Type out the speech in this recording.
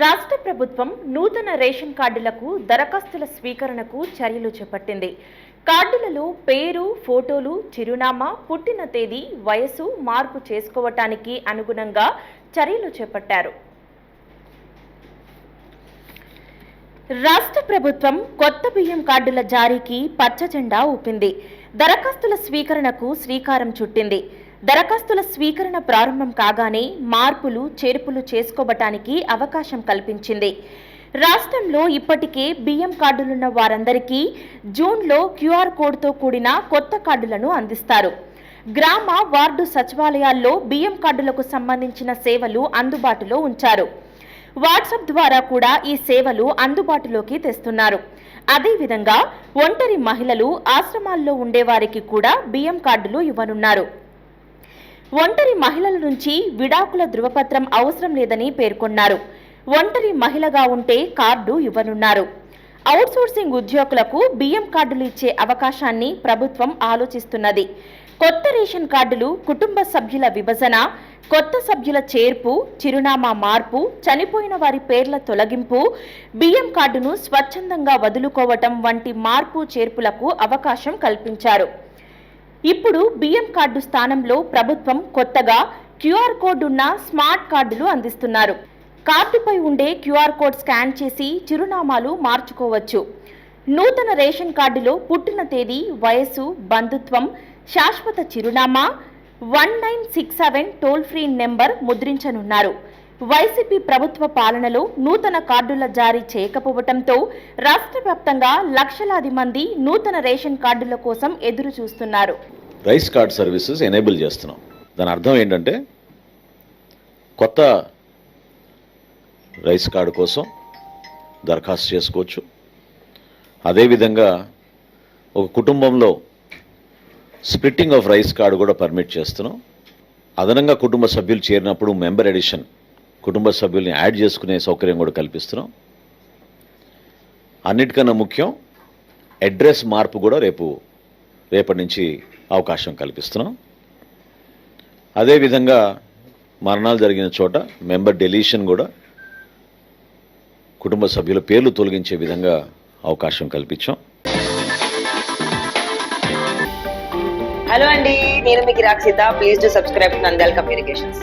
రాష్ట్ర ప్రభుత్వం నూతన రేషన్ కార్డులకు దరఖాస్తుల స్వీకరణకు చర్యలు చేపట్టింది. కార్డులలో పేరు ఫోటోలు చిరునామా పుట్టిన తేదీ వయసు మార్పు చేసుకోవటానికి అనుగుణంగా చర్యలు చేపట్టారు. రాష్ట్ర ప్రభుత్వం కొత్త బియ్యం కార్డుల జారీకి పచ్చ జెండా ఊపింది. దరఖాస్తుల స్వీకరణకు శ్రీకారం చుట్టింది. దరఖాస్తుల స్వీకరణ ప్రారంభం కాగానే మార్పులు చేర్పులు చేసుకోవటానికి అవకాశం కల్పించింది. రాష్ట్రంలో ఇప్పటికే బియ్యం కార్డులున్న వారందరికీ జూన్లో క్యూఆర్ కోడ్తో కూడిన కొత్త కార్డులను అందిస్తారు. గ్రామ వార్డు సచివాలయాల్లో బియ్యం కార్డులకు సంబంధించిన సేవలు అందుబాటులో ఉంచారు. వాట్సాప్ ద్వారా కూడా ఈ సేవలు అందుబాటులోకి తెస్తున్నారు. అదేవిధంగా ఒంటరి మహిళలు ఆశ్రమాల్లో ఉండేవారికి కూడా బియ్యం కార్డులు ఇవ్వనున్నారు. ఒంటరి మహిళల నుంచి విడాకుల ధృవపత్రం అవసరం లేదని పేర్కొన్నారు. ఒంటరి మహిళగా ఉంటే కార్డు ఇవ్వనున్నారు. అవుట్సోర్సింగ్ ఉద్యోగులకు బియ్యం కార్డులు ఇచ్చే అవకాశాన్ని ప్రభుత్వం ఆలోచిస్తున్నది. కొత్త రేషన్ కార్డులు కుటుంబ సభ్యుల విభజన కొత్త సభ్యుల చేర్పు చిరునామా మార్పు చనిపోయిన వారి పేర్ల తొలగింపు బియ్యం కార్డును స్వచ్ఛందంగా వదులుకోవటం వంటి మార్పు చేర్పులకు అవకాశం కల్పించారు. ఇప్పుడు బియ్యం కార్డు స్థానంలో ప్రభుత్వం కొత్తగా క్యూఆర్ కోడ్ ఉన్న స్మార్ట్ కార్డులు అందిస్తున్నారు. కార్డుపై ఉండే క్యూఆర్ కోడ్ స్కాన్ చేసి చిరునామాలు మార్చుకోవచ్చు. నూతన రేషన్ కార్డులో పుట్టిన తేదీ వయస్సు బంధుత్వం శాశ్వత చిరునామా one nine six seven toll free number ముద్రించనున్నారు. YCP ప్రభుత్వ పాలనలో నూతన కార్డుల జారీ చేయకపోవడంతో రాష్ట్ర వ్యాప్తంగా లక్షలాది మంది నూతన రేషన్ కార్డుల కోసం ఎదురు చూస్తున్నారు. రైస్ కార్డ్ సర్వీసెస్ ఎనేబుల్ చేస్తున్నాం. దాని అర్థం ఏంటంటే కొత్త రైస్ కార్డు కోసం దరఖాస్తు చేసుకోవచ్చు. అదేవిధంగా ఒక కుటుంబంలో స్ప్లిట్టింగ్ ఆఫ్ రైస్ కార్డు కూడా పర్మిట్ చేస్తున్నాం. అదనంగా కుటుంబ సభ్యులు చేరినప్పుడు మెంబర్ ఎడిషన్ కుటుంబ సభ్యుల్ని యాడ్ చేసుకునే సౌకర్యం కూడా కల్పిస్తున్నాం. అన్నిటికన్నా ముఖ్యం అడ్రస్ మార్పు కూడా రేపు రేపటి నుంచి అవకాశం కల్పిస్తున్నాం. అదేవిధంగా మరణాలు జరిగిన చోట మెంబర్ డెలీషన్ కూడా కుటుంబ సభ్యుల పేర్లు తొలగించే విధంగా అవకాశం కల్పించాం. హలో అండి నేను మీకు Rakshita please to subscribe Nandyala communications